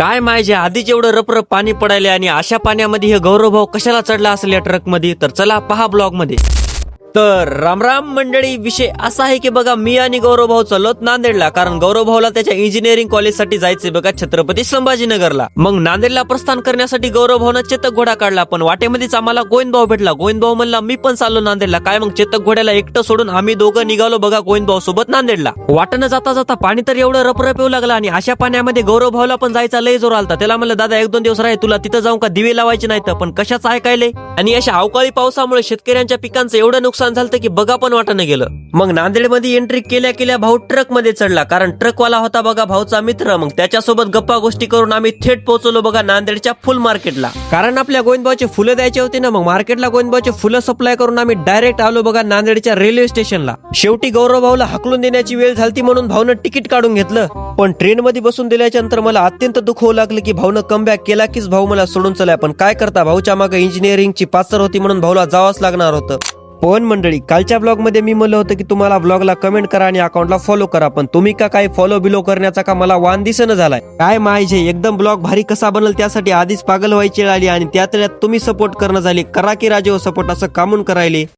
काय माहिजे आधीच एवढं रपरप पाणी पडायले आणि अशा पाण्यामध्ये हे गौरवभाव कशाला चढला असेल या ट्रकमध्ये? तर चला पहा ब्लॉगमध्ये. तर रामराम मंडळी विषय असा आहे की बघा मी आणि गौरव भाऊ चालत नांदेडला कारण गौरव भाऊला त्याच्या इंजिनिअरिंग कॉलेजसाठी जायचे बघा छत्रपती संभाजीनगरला. मग नांदेडला प्रस्थान करण्यासाठी गौरव भाऊनं चेतक घोडा काढला पण वाटेमध्येच आम्हाला गोविंद भाऊ भेटला. गोविंद भाऊ म्हणला मी पण चाललो नांदेडला. काय मग चेतक घोड्याला एकटं सोडून आम्ही दोघं निघालो बघा गोविंद भाऊ सोबत नांदेडला. वाटणं जाता जाता पाणी तर एवढं रपरप येऊ लागला आणि अशा पाण्यामध्ये गौरव भाऊला पण जायचा लय जोर आलता. त्याला म्हणलं दादा एक दोन दिवस राही तुला तिथं जाऊन का दिवे लावायचे नाही तर पण कशाचं ऐकायले आणि अशा अवकाळी पावसामुळे शेतकऱ्यांच्या पिकांचं एवढं नुकसान झालं की बघा पण वाटणं गेलं. मग नांदेडमध्ये एंट्री केल्या केल्या भाऊ ट्रकमध्ये चढला कारण ट्रकवाला होता बघा भाऊचा मित्र. मग त्याच्यासोबत गप्पा गोष्टी करून आम्ही थेट पोहोचलो बघा नांदेडच्या फुल मार्केटला. कारण आपल्या गोविंदभाऊचे फुलं द्यायचे होते ना मग मार्केटला गोविंदभाऊचे फुलं सप्लाय करून आम्ही डायरेक्ट आलो बघा नांदेडच्या रेल्वे स्टेशनला शेवटी गौरव भाऊला हकलून देण्याची वेळ झाली म्हणून भाऊनं तिकीट काढून घेतलं. पण ट्रेन मध्ये बसून दिल्याच्या नंतर मला अत्यंत दुःख होऊ लागलं की भाऊनं कमबॅक केला कीच भाऊ मला सोडून चला. पण काय करता भाऊच्या मागे इंजिनिअरिंगची पाचर होती म्हणून भाऊला जावंच लागणार होतं. पण मंडळी कालच्या ब्लॉगमध्ये मी म्हणलं होतं की तुम्हाला ब्लॉगला कमेंट करा आणि अकाउंटला फॉलो करा पण तुम्ही का काही फॉलो बिलो करण्याचा का मला वान दिसणं झालाय? काय माहिती एकदम ब्लॉग भारी कसा बनल त्यासाठी आधीच पागल व्हायची आली आणि त्यात तुम्ही सपोर्ट करणं झाली करा की राजे हो सपोर्ट असं कामून करायले.